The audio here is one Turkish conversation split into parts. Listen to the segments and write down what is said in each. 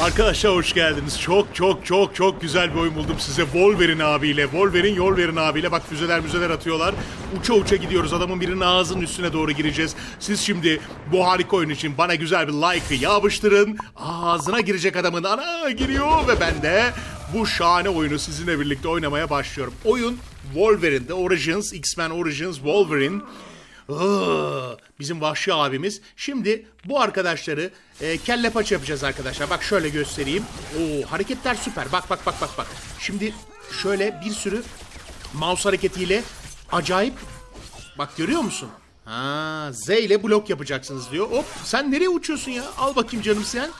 Arkadaşlar hoş geldiniz. Çok çok çok çok güzel bir oyun buldum size. Wolverine abiyle. Wolverine, Wolverine abiyle. Bak füzeler müzeler atıyorlar. Uça uça gidiyoruz. Adamın birinin ağzının üstüne doğru gireceğiz. Siz şimdi bu harika oyun için bana güzel bir like'ı yapıştırın. Ağzına girecek adamın ana giriyor ve ben de bu şahane oyunu sizinle birlikte oynamaya başlıyorum. Oyun Wolverine, The Origins, X-Men Origins, Wolverine. Iıı, Bizim vahşi abimiz. Şimdi bu arkadaşları e, kelle paça yapacağız arkadaşlar. Bak şöyle göstereyim. Oo, hareketler süper. Bak bak bak bak bak. Şimdi şöyle bir sürü mouse hareketiyle acayip Bak görüyor musun? Ha, Z ile blok yapacaksınız diyor. Hop sen nereye uçuyorsun ya? Al bakayım canım sen.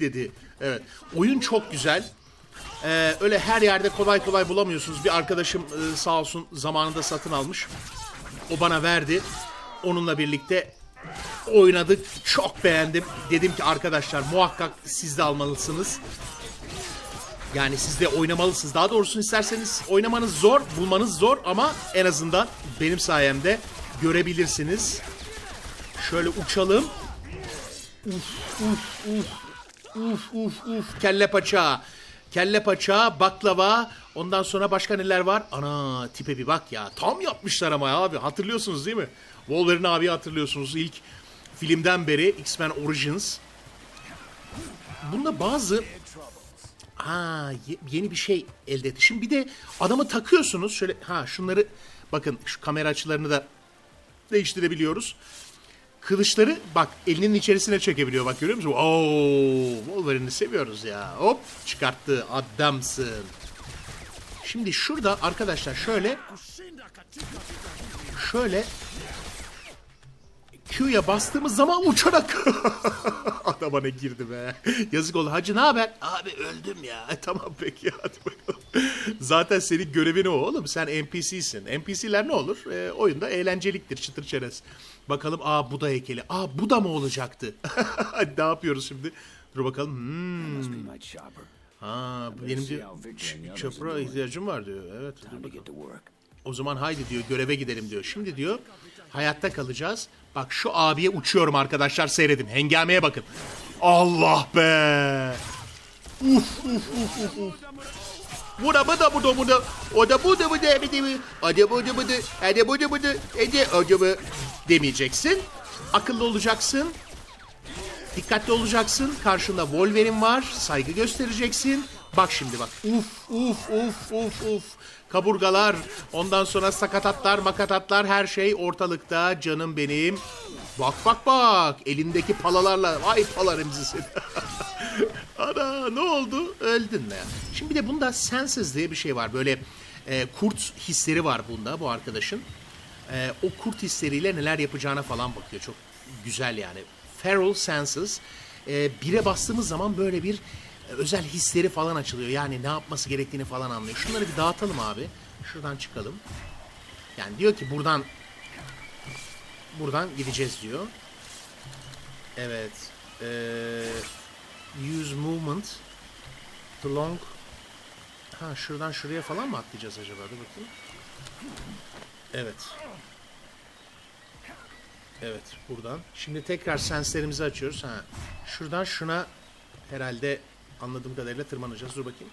dedi. Evet. Oyun çok güzel. Ee, öyle her yerde kolay kolay bulamıyorsunuz. Bir arkadaşım e, sağ olsun zamanında satın almış. O bana verdi. Onunla birlikte oynadık. Çok beğendim. Dedim ki arkadaşlar muhakkak siz de almalısınız. Yani siz de oynamalısınız. Daha doğrusunu isterseniz oynamanız zor, bulmanız zor ama en azından benim sayemde görebilirsiniz. Şöyle uçalım. Uf uf uf. Uf uf uf. Kelle paça. Kelle paça, baklava. Ondan sonra başka neler var? Ana tipe bir bak ya. Tam yapmışlar ama abi. Hatırlıyorsunuz değil mi? Wolverine abi hatırlıyorsunuz. ilk filmden beri X-Men Origins. Bunda bazı Ha ye- yeni bir şey elde etti. Şimdi bir de adamı takıyorsunuz. Şöyle ha şunları bakın şu kamera açılarını da değiştirebiliyoruz. Kılıçları bak elinin içerisine çekebiliyor bak görüyor musun? Oo, Wolverine'i seviyoruz ya. Hop çıkarttı adamsın. Şimdi şurada arkadaşlar şöyle şöyle Q'ya bastığımız zaman uçarak adama ne girdi be. Yazık oldu. Hacı ne haber? Abi öldüm ya. E, tamam peki hadi bakalım. Zaten senin görevin o oğlum. Sen NPC'sin. NPC'ler ne olur? E, oyunda eğlenceliktir çıtır çerez. Bakalım aa bu da heykeli. Aa bu da mı olacaktı? Hadi ne yapıyoruz şimdi? Dur bakalım. Hmm. Ha benim diyor çöpüre ihtiyacım var diyor. Evet. O zaman haydi diyor göreve gidelim diyor. Şimdi diyor hayatta kalacağız. Bak şu abiye uçuyorum arkadaşlar seyredin. Hengameye bakın. Allah be. Uf uf uf uf uf. Bu da bu da bu da. O da bu da bu da bu da bu. O da bu da bu da. O da bu da bu da. O da o da bu. Demeyeceksin. Akıllı olacaksın. Dikkatli olacaksın. Karşında Wolverine var. Saygı göstereceksin. Bak şimdi bak. Uf uf uf uf uf. Kaburgalar, ondan sonra sakatatlar, makatatlar her şey ortalıkta canım benim. Bak bak bak elindeki palalarla vay pala Remzi seni. Ana ne oldu? Öldün mü? Şimdi bir de bunda senses diye bir şey var. Böyle e, kurt hisleri var bunda bu arkadaşın. E, o kurt hisleriyle neler yapacağına falan bakıyor. Çok güzel yani. Feral senses. E, bire bastığımız zaman böyle bir özel hisleri falan açılıyor. Yani ne yapması gerektiğini falan anlıyor. Şunları bir dağıtalım abi. Şuradan çıkalım. Yani diyor ki buradan buradan gideceğiz diyor. Evet. Eee use movement to long ha şuradan şuraya falan mı atlayacağız acaba dur bakayım evet evet buradan şimdi tekrar senslerimizi açıyoruz ha şuradan şuna herhalde anladığım kadarıyla tırmanacağız dur bakayım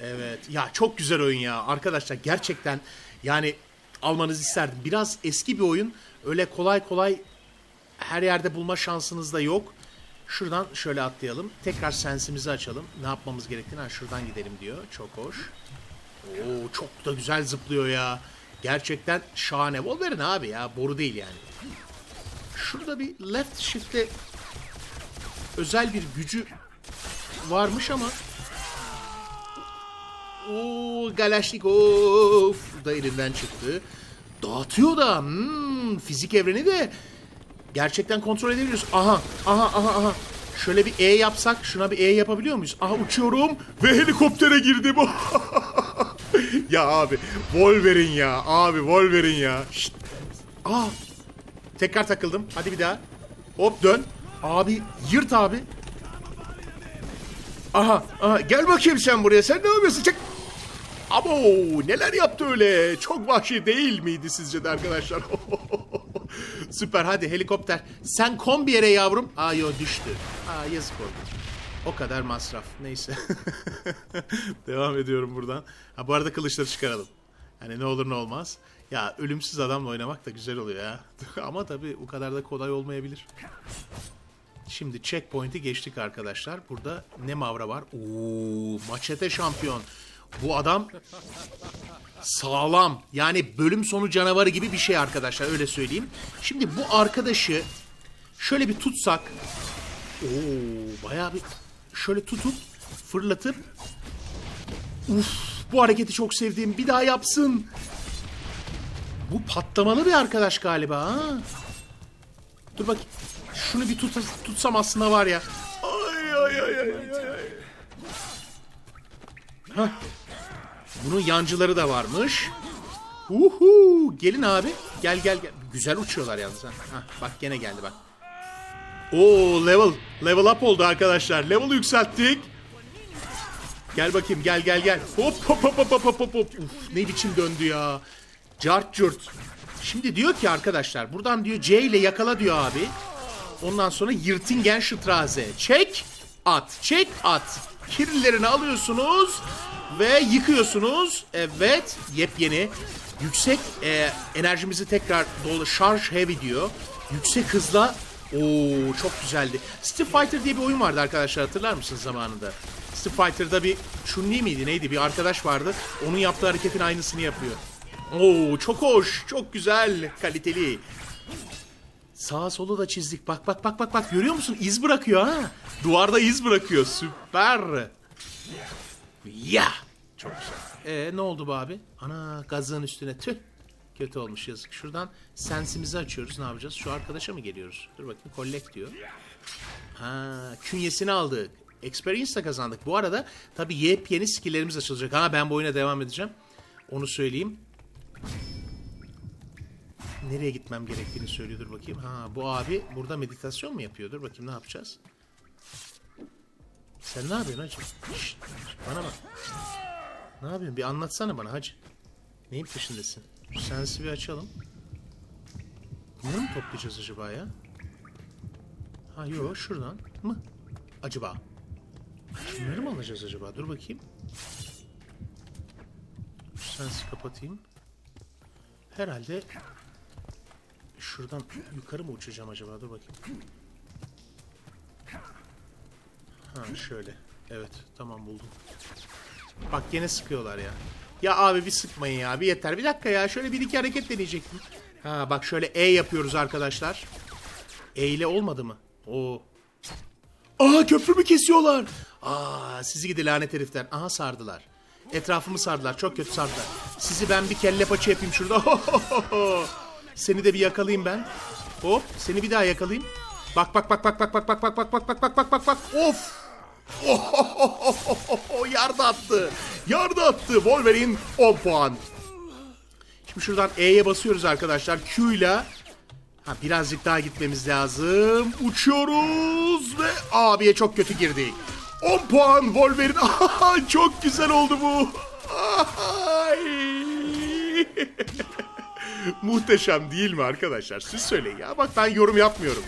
Evet. Ya çok güzel oyun ya. Arkadaşlar gerçekten yani almanızı isterdim. Biraz eski bir oyun. Öyle kolay kolay her yerde bulma şansınız da yok. Şuradan şöyle atlayalım. Tekrar sensimizi açalım. Ne yapmamız gerektiğini ha, şuradan gidelim diyor. Çok hoş. Oo çok da güzel zıplıyor ya. Gerçekten şahane. Wolverine abi ya. Boru değil yani. Şurada bir left shift'te özel bir gücü varmış ama Oo Galaşnikov da elinden çıktı. Dağıtıyor da. Hmm, fizik evreni de gerçekten kontrol edebiliyoruz. Aha, aha, aha, aha. Şöyle bir E yapsak, şuna bir E yapabiliyor muyuz? Aha uçuyorum ve helikoptere girdim. ya abi, Wolverine ya. Abi Wolverine ya. Şşt. Aa, tekrar takıldım. Hadi bir daha. Hop dön. Abi yırt abi. Aha, aha gel bakayım sen buraya. Sen ne yapıyorsun? Çek. Abo neler yaptı öyle? Çok vahşi değil miydi sizce de arkadaşlar? Süper hadi helikopter. Sen kon bir yere yavrum. Aa yo düştü. Aa yazık oldu. O kadar masraf. Neyse. Devam ediyorum buradan. Ha bu arada kılıçları çıkaralım. Hani ne olur ne olmaz. Ya ölümsüz adamla oynamak da güzel oluyor ya. Ama tabii o kadar da kolay olmayabilir. Şimdi checkpoint'i geçtik arkadaşlar. Burada ne mavra var? Oo, maçete şampiyon. Bu adam sağlam. Yani bölüm sonu canavarı gibi bir şey arkadaşlar öyle söyleyeyim. Şimdi bu arkadaşı şöyle bir tutsak. Oo, bayağı bir şöyle tutup fırlatıp Uf, bu hareketi çok sevdiğim. Bir daha yapsın. Bu patlamalı bir arkadaş galiba ha. Dur bak. Şunu bir tut, tutsam aslında var ya. Ay ay ay ay ay. Hah. Bunun yancıları da varmış. Uhu, gelin abi. Gel gel gel. Güzel uçuyorlar yalnız ha. Hah, bak gene geldi bak. Oo level. Level up oldu arkadaşlar. Level yükselttik. Gel bakayım gel gel gel. Hop hop hop hop hop hop hop. Uf, ne biçim döndü ya. Cart curt. Şimdi diyor ki arkadaşlar buradan diyor C ile yakala diyor abi. Ondan sonra Yırtingen Straße. Çek, at. Çek, at. Kirlilerini alıyorsunuz ve yıkıyorsunuz. Evet, yepyeni. Yüksek e, enerjimizi tekrar dolu şarj heavy diyor. Yüksek hızla Oo çok güzeldi. Street Fighter diye bir oyun vardı arkadaşlar hatırlar mısınız zamanında? Street Fighter'da bir Chun-Li miydi neydi bir arkadaş vardı. Onun yaptığı hareketin aynısını yapıyor. Oo çok hoş, çok güzel, kaliteli. Sağa solu da çizdik. Bak bak bak bak bak görüyor musun? İz bırakıyor ha. Duvarda iz bırakıyor. Süper. Ya. Çok güzel. Ee ne oldu bu abi? Ana gazın üstüne tüh. Kötü olmuş yazık. Şuradan sensimizi açıyoruz. Ne yapacağız? Şu arkadaşa mı geliyoruz? Dur bakayım. Collect diyor. Ha, künyesini aldık. Experience kazandık. Bu arada tabii yepyeni skill'lerimiz açılacak. Ha ben bu oyuna devam edeceğim. Onu söyleyeyim. Nereye gitmem gerektiğini söylüyordur bakayım. Ha bu abi burada meditasyon mu yapıyor? Dur bakayım ne yapacağız? Sen ne yapıyorsun hacı? Şşt, bana bak. Ne yapıyorsun? Bir anlatsana bana hacı. Neyin peşindesin? Sensi bir açalım. Bunları mı toplayacağız acaba ya? Ha yok şuradan mı? Acaba? Şunları mı alacağız acaba? Dur bakayım. Sensi kapatayım. Herhalde şuradan yukarı mı uçacağım acaba? Dur bakayım. Ha şöyle. Evet tamam buldum. Bak gene sıkıyorlar ya. Ya abi bir sıkmayın ya. Bir yeter. Bir dakika ya. Şöyle bir iki hareket deneyecektim. Ha bak şöyle E yapıyoruz arkadaşlar. E ile olmadı mı? Oo. Aa köprümü kesiyorlar. Aa sizi gidi lanet herifler. Aha sardılar. Etrafımı sardılar. Çok kötü sardılar. Sizi ben bir kelle paça yapayım şurada. Seni de bir yakalayayım ben. Hop seni bir daha yakalayayım. Bak bak bak bak bak bak bak bak bak bak bak bak bak bak bak Of! Oh, yardı attı. Yardı attı. Wolverine 10 puan. Şimdi şuradan E'ye basıyoruz arkadaşlar. Q ile Ha birazcık daha gitmemiz lazım. Uçuyoruz ve abiye çok kötü girdik. 10 puan Wolverine. Çok güzel oldu bu. Muhteşem değil mi arkadaşlar? Siz söyleyin ya. Bak ben yorum yapmıyorum.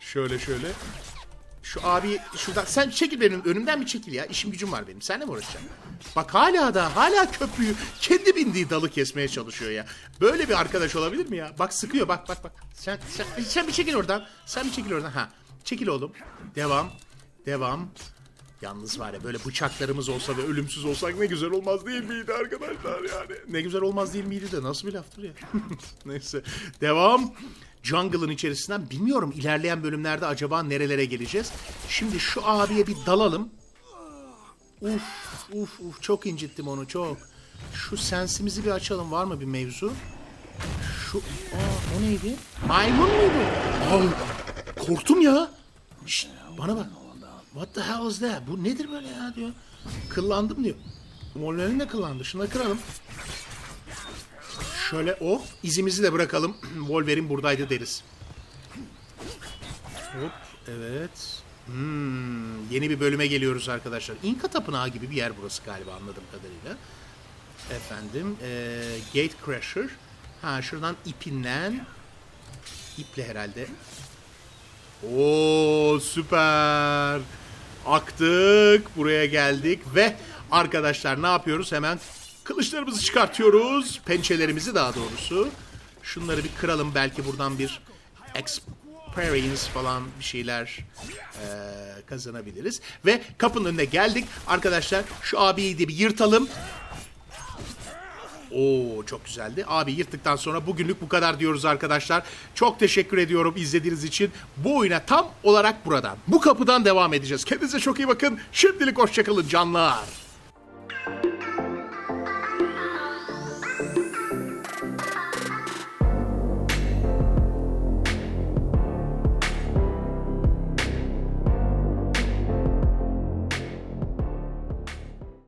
Şöyle şöyle. Şu abi şuradan sen çekil benim önümden bir çekil ya. İşim gücüm var benim. Seninle mi uğraşacağım? Bak hala da hala köprüyü kendi bindiği dalı kesmeye çalışıyor ya. Böyle bir arkadaş olabilir mi ya? Bak sıkıyor bak bak bak. Sen, sen, sen bir çekil oradan. Sen bir çekil oradan. Ha. Çekil oğlum. Devam. Devam. Yalnız var ya böyle bıçaklarımız olsa ve ölümsüz olsak ne güzel olmaz değil miydi arkadaşlar yani? Ne güzel olmaz değil miydi de nasıl bir laftır ya? Neyse. Devam. Jungle'ın içerisinden bilmiyorum ilerleyen bölümlerde acaba nerelere geleceğiz. Şimdi şu abiye bir dalalım. Uf uf uf çok incittim onu çok. Şu sensimizi bir açalım var mı bir mevzu? Şu aa o neydi? Maymun muydu? Aa, korktum ya. Şşt, bana bak. What the hell is that? Bu nedir böyle ya diyor. Kıllandım diyor. Mollerin de kıllandı. Şuna kıralım. Şöyle o izimizi de bırakalım. Wolverine buradaydı deriz. Hop evet. Hmm, yeni bir bölüme geliyoruz arkadaşlar. İnka Tapınağı gibi bir yer burası galiba anladığım kadarıyla. Efendim, eee Gate Crasher. Ha şuradan ipinden. iple herhalde. Oo süper. Aktık. Buraya geldik ve arkadaşlar ne yapıyoruz? Hemen kılıçlarımızı çıkartıyoruz. Pençelerimizi daha doğrusu. Şunları bir kıralım. Belki buradan bir experience falan bir şeyler eee, kazanabiliriz. Ve kapının önüne geldik. Arkadaşlar şu abiyi de bir yırtalım. Oo çok güzeldi. Abi yırttıktan sonra bugünlük bu kadar diyoruz arkadaşlar. Çok teşekkür ediyorum izlediğiniz için. Bu oyuna tam olarak buradan, bu kapıdan devam edeceğiz. Kendinize çok iyi bakın. Şimdilik hoşçakalın canlar.